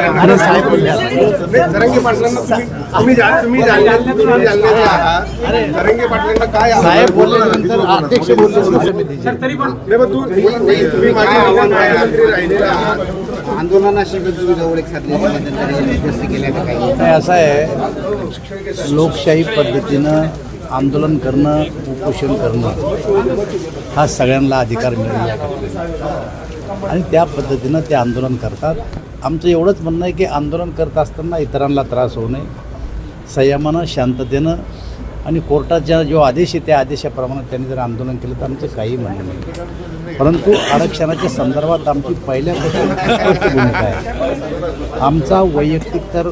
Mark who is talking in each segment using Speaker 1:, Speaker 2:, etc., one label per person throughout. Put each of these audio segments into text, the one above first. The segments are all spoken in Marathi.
Speaker 1: साहेब बोलले
Speaker 2: काय
Speaker 1: साहेब बोलल्यानंतर अध्यक्ष बोलले
Speaker 3: आंदोलनाशी
Speaker 1: असं आहे. लोकशाही पद्धतीनं आंदोलन करणं उपोषण करणं हा सगळ्यांना अधिकार मिळालेला आहे आणि त्या पद्धतीनं ते आंदोलन करतात. आमचं एवढंच म्हणणं आहे की आंदोलन करत असताना इतरांना त्रास होऊ नये. संयमानं शांततेनं आणि कोर्टाचा जो आदेश आहे त्या आदेशाप्रमाणे त्यांनी जर आंदोलन केलं तर आमचं काही म्हणणं नाही. परंतु आरक्षणाच्या संदर्भात आमची पहिल्यापासून स्पष्ट भूमिका आहे. आमचा वैयक्तिक तर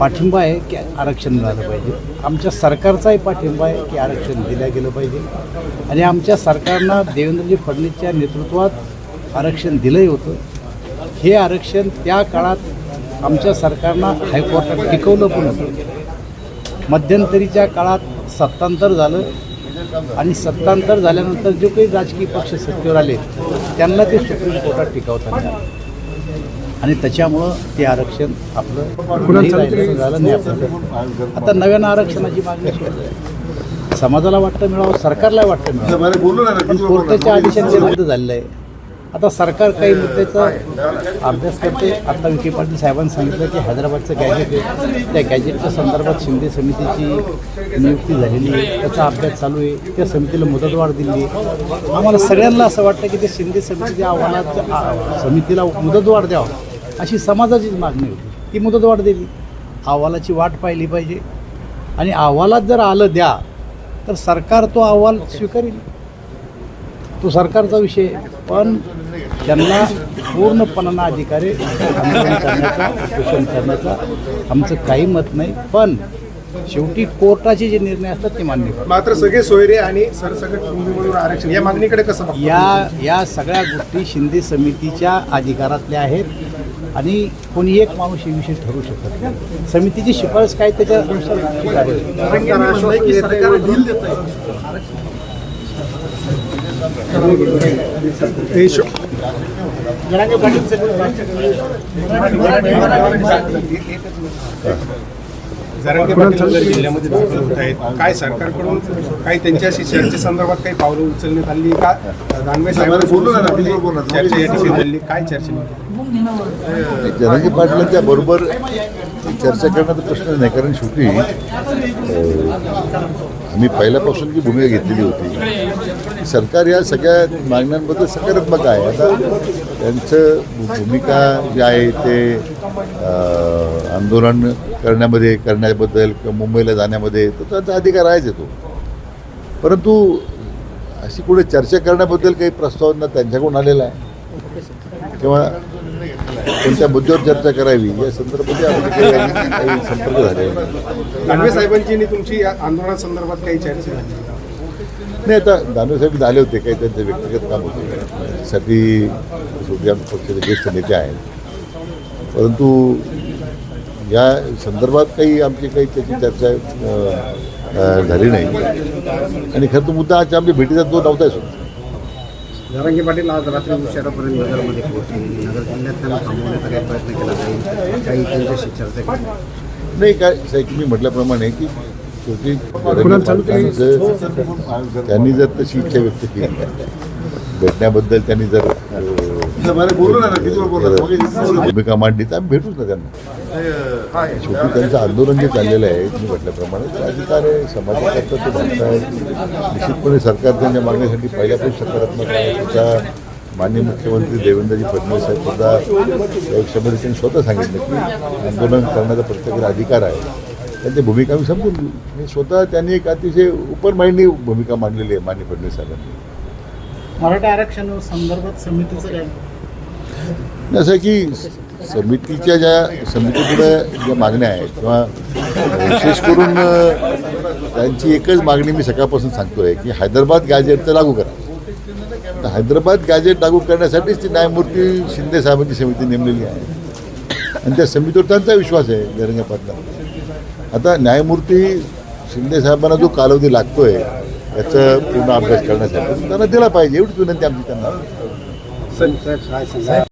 Speaker 1: पाठिंबा आहे की आरक्षण मिळालं पाहिजे. आमच्या सरकारचाही पाठिंबा आहे की आरक्षण दिलं गेलं पाहिजे. आणि आमच्या सरकारनं देवेंद्रजी फडणवीसच्या नेतृत्वात आरक्षण दिलंही होतं. हे आरक्षण त्या काळात आमच्या सरकारनं हायकोर्टात टिकवलं पण होतं. मध्यंतरीच्या काळात सत्तांतर झालं आणि सत्तांतर झाल्यानंतर जो काही राजकीय पक्ष सत्तेवर आले त्यांना ते सुप्रीम कोर्टात टिकवता नाही आलं. आणि त्याच्यामुळं ते आरक्षण आपलं झालं नाही आपलं. आता नव्यानं आरक्षणाची मागणी सुरू आहे. समाजाला वाटतं मिळावं सरकारला वाटतं मिळावं. पण कोर्टाच्या आदेशाने ते रद्द झालेलं आहे. आता सरकार काही मुद्द्याचा अभ्यास करते. आता विखे पाटील साहेबांनी सांगितलं की हैदराबादचं गॅजेट आहे. त्या गॅजेटच्या संदर्भात शिंदे समितीची नियुक्ती झालेली आहे. त्याचा अभ्यास चालू आहे. त्या समितीला मुदतवाढ दिली आहे. आम्हाला सगळ्यांना असं वाटतं की ते शिंदे समितीच्या आव्हानाच्या समितीला मुदतवाढ द्यावं अशी समाजाचीच मागणी होती. ती मुदतवाढ दिली. अहवालाची वाट पाहिली पाहिजे. आणि अहवालात जर आलं द्या तर सरकार तो अहवाल स्वीकारेल. तो सरकारचा विषय. पण त्यांना पूर्णपणानं अधिकार आंदोलन करण्याचा उपोषण करण्याचा आमचं काही मत नाही पण शेवटी कोर्टाचे जे निर्णय असतात ते मान्य करतात
Speaker 2: मात्र सगळे सोयरे आणि सरसकट आरक्षण या मागणीकडे कसं बघता?
Speaker 1: या या सगळ्या गोष्टी शिंदे समितीच्या अधिकारातल्या आहेत आणि कोणी एक माणूस हे विषय ठरू शकत नाही समितीची शिफारस काय त्याच्यानुसार शिफारस.
Speaker 2: शो- जरांगे पाटील वगैरे जिल्ह्यामध्ये दाखल होत आहेत काय सरकारकडून काही त्यांच्याशी चर्चेसंदर्भात काही पावलं उचलण्यात आली का? दानवे साहेबांसोबत चर्चा या ठिकाणी झाली. काय चर्चा?
Speaker 4: जरांगे पाटलांच्या बरोबर चर्चा करण्याचा प्रश्न नाही कारण शेवटी आम्ही पहिल्यापासून जी भूमिका घेतलेली होती सरकार या सगळ्या मागण्यांबद्दल सकारात्मक आहे. आता त्यांचं भूमिका जी आहे ते आंदोलन करण्यामध्ये करण्याबद्दल किंवा मुंबईला जाण्यामध्ये तर त्यांचा अधिकार आहेच येतो परंतु अशी कुठे चर्चा करण्याबद्दल काही प्रस्तावना त्यांच्याकडून आलेला आहे. किंवा कोणत्या मुद्द्यावर चर्चा करावी या संदर्भात काही संपर्क झाले.
Speaker 2: दानवे साहेबांची आणि तुमची या आंदोलनासंदर्भात काही चर्चा झाली.
Speaker 4: नाही आता दानवे साहेब झाले होते काही त्यांचे व्यक्तिगत काम होते. साठी शेवटी आमच्या पक्षाचे ज्येष्ठ नेते आहेत. परंतु या संदर्भात काही आमची काही त्याची चर्चा झाली नाही. आणि खरं तर मुद्दा आजच्या आमच्या भेटीचा तो नव्हताच होता
Speaker 3: जरांगे पाटील आज रात्री उशिरापर्यंत नगरमध्ये पोहोचले. नगर जिल्ह्यात त्यांना थांबवण्याचा काही प्रयत्न केला काही काही त्यांच्याशी चर्चा केली.
Speaker 4: नाही काय साहेब मी म्हटल्याप्रमाणे की शेवटी पाटलांचं त्यांनी जर तशी इच्छा व्यक्त केली. भेटण्याबद्दल त्यांनी जर भूमिका मांडली तर आम्ही भेटूच ना त्यांना. शेवटी त्यांचं आंदोलन जे चाललेलं आहे मी म्हटल्याप्रमाणे अधिकार आहे समाजाकरता ते आहेत निश्चितपणे सरकार त्यांच्या मागण्यासाठी पहिल्यापासून सकारात्मक आहे. त्याचा माननीय मुख्यमंत्री देवेंद्रजी फडणवीस साहेब सुद्धा या सभेत त्यांनी स्वतः सांगितलं की आंदोलन करण्याचा प्रत्येकाला अधिकार आहे. त्यांची भूमिका आम्ही समजून घेऊ. आणि स्वतः त्यांनी एक अतिशय ओपन माइंडनी भूमिका मांडलेली आहे माननीय फडणवीस साहेबांनी
Speaker 5: मराठा आरक्षण संदर्भात समितीचं काय?
Speaker 4: असं की समितीच्या ज्या समितीपुढे ज्या मागण्या आहेत किंवा विशेष करून त्यांची एकच मागणी मी सकाळपासून सांगतो आहे की हैदराबाद गॅजेट तर लागू करा. तर हैदराबाद गॅजेट लागू करण्यासाठीच ती न्यायमूर्ती शिंदे साहेबांची समिती नेमलेली आहे. आणि त्या समितीवर त्यांचा विश्वास आहे पाटला आता न्यायमूर्ती शिंदे साहेबांना जो कालावधी लागतोय याचा पूर्ण अभ्यास करण्यासाठी त्यांना दिला पाहिजे एवढीच विनंती आमची त्यांना.